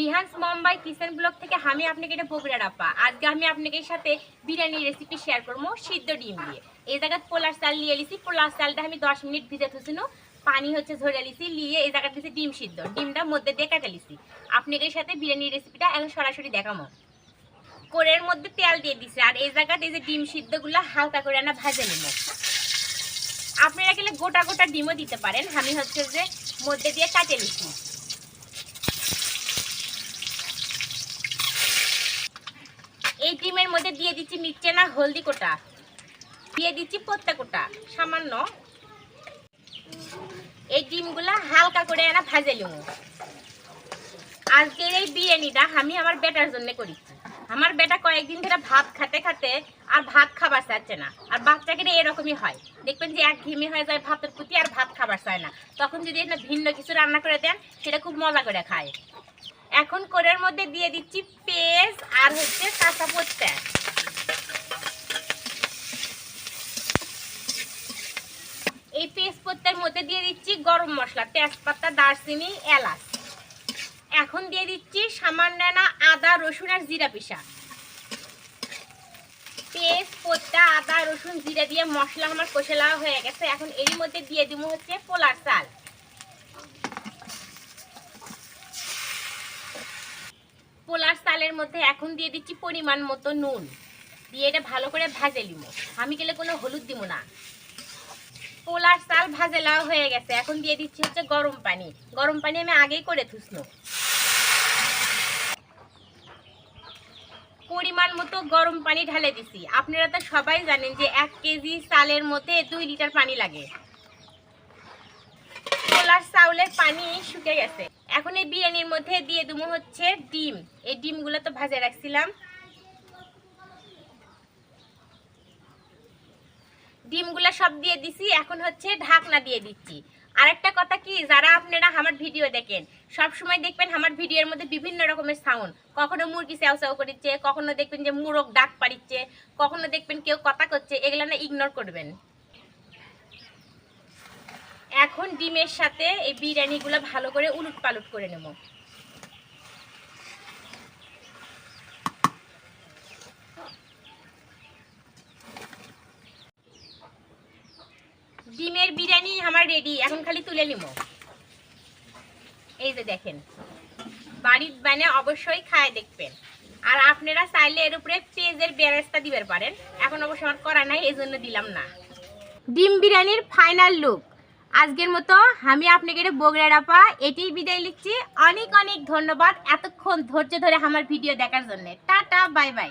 রিহান্স Mumbai kitchen blog থেকে আমি আপনাকে এটা বগুড়া রাপা আজকে আমি আপনাকে সাথে বিরিয়ানির রেসিপি শেয়ার করব সিদ্ধ ডিম দিয়ে। এই জায়গায় পোলার চাল নিয়ে লিছি পোলার চালটা আমি দশ মিনিট ভিজে থুছিনো পানি হচ্ছে ঝরে লিছি লিয়ে এই জায়গায় দিছি ডিম সিদ্ধ। ডিমটা মধ্যে দিয়ে কাটা লিছি আপনাদের সাথে বিরিয়ানির রেসিপিটা এখন সরাসরি দেখামো। কোরের মধ্যে তেল দিয়ে দিছি, আর এই জায়গাতে এই যে ডিম সিদ্ধগুলো হালকা করে না ভাজে নেব। আপনারা গেলে গোটা গোটা ডিমও দিতে পারেন। আমি হচ্ছে যে মধ্যে দিয়ে কাটে নিচ্ছি ডিমের মধ্যে দিয়ে দিচ্ছি মিরচে না হলদি কোটা। দিয়ে দিচ্ছি পত্তা কোটা, সামান্য। এই ডিমগুলা হালকা করে এনা ভাজে লিব আজকের এই বিরিয়ানিটা আমি আমার বেটার জন্য করি। আমার বেটা কয়েকদিন ধরে ভাত খেতে খেতে আর ভাত খাবার চাচ্ছে না। আর বাচ্চাকে এরকমই হয়। দেখবেন যে এক ঘিমে হয়ে যায় ভাতের প্রতি আর ভাত খাবার চায় না। তখন যদি ভিন্ন কিছু রান্না করে দেন, সেটা খুব মজা করে খায়। এখন কোরের মধ্যে দিয়ে দিচ্ছি পেঁয়াজ আর হচ্ছে কাঁচা পত্তা এই পেঁয়াজ পত্তার মধ্যে দিয়ে দিচ্ছি গরম মশলা, তেজপাতা, দারচিনি, এলাচ। এখন দিয়ে দিচ্ছি সামান্য না আদা, রসুন আর জিরা পিসা। পেস্ট পোস্তা, আদা, রসুন, জিরা দিয়ে মশলা আমার কষে হয়ে গেছে। এখন এর মধ্যে দিয়ে দিব হচ্ছে পোলার চাল। চালের মধ্যে এখন দিয়ে দিচ্ছি পরিমাণ মতো নুন। দিয়ে এটা ভালো করে ভাজে নিব। আমি গেলে কোনো হলুদ দিব না। পোলার চাল ভাজে লাও হয়ে গেছে। এখন দিয়ে দিচ্ছি হচ্ছে গরম পানি। গরম পানি আমি আগেই করে থুসনো। পরিমাণ মতো গরম পানি ঢালে দিছি। আপনারা তো সবাই জানেন যে এক কেজি চালের মধ্যে দুই লিটার পানি লাগে। পোলার চাউলের পানি শুকে গেছে। এখন এই বিরিয়ানির মধ্যে দিয়ে দেবো হচ্ছে ডিম। এই ডিমগুলো তো ভাজে রাখছিলাম। ডিমগুলো সব দিয়ে দিছি, এখন হচ্ছে ঢাকনা দিয়ে দিচ্ছি। আরেকটা কথা কি, যারা আপনারা আমার ভিডিও দেখেন সব সময় দেখবেন আমার ভিডিওর মধ্যে বিভিন্ন রকমের সাউন্ড কখনো মুরগি চাও চাও করিচ্ছে, কখনো দেখবেন যে মুরগ ডাক পারিচ্ছে কখনো দেখবেন কেউ কথা করছে এগুলো না ইগনোর করবেন। এখন ডিমের সাথে এই বিরিয়ানিগুলো ভালো করে উলুট পালুট করে নেব। ডিমের বিরিয়ানি আমার রেডি এখন খালি তুলে নিব। এই যে দেখেন, বাড়ির বানে অবশ্যই খায় দেখবেন। আর আপনারা চাইলে এর উপরে পেঁয়াজের বেরেস্তা দিবেন পারেন। এখন অবশ্য আমার করা নাই এই জন্য দিলাম না। ডিম বিরিয়ানির ফাইনাল লুক আজকের মতো আমি আপনাকে এটা বগড়া ডাপা এটাই বিদায় লিখছি। অনেক অনেক ধন্যবাদ এতক্ষণ ধৈর্য ধরে আমার ভিডিও দেখার জন্য। Tata, bye bye.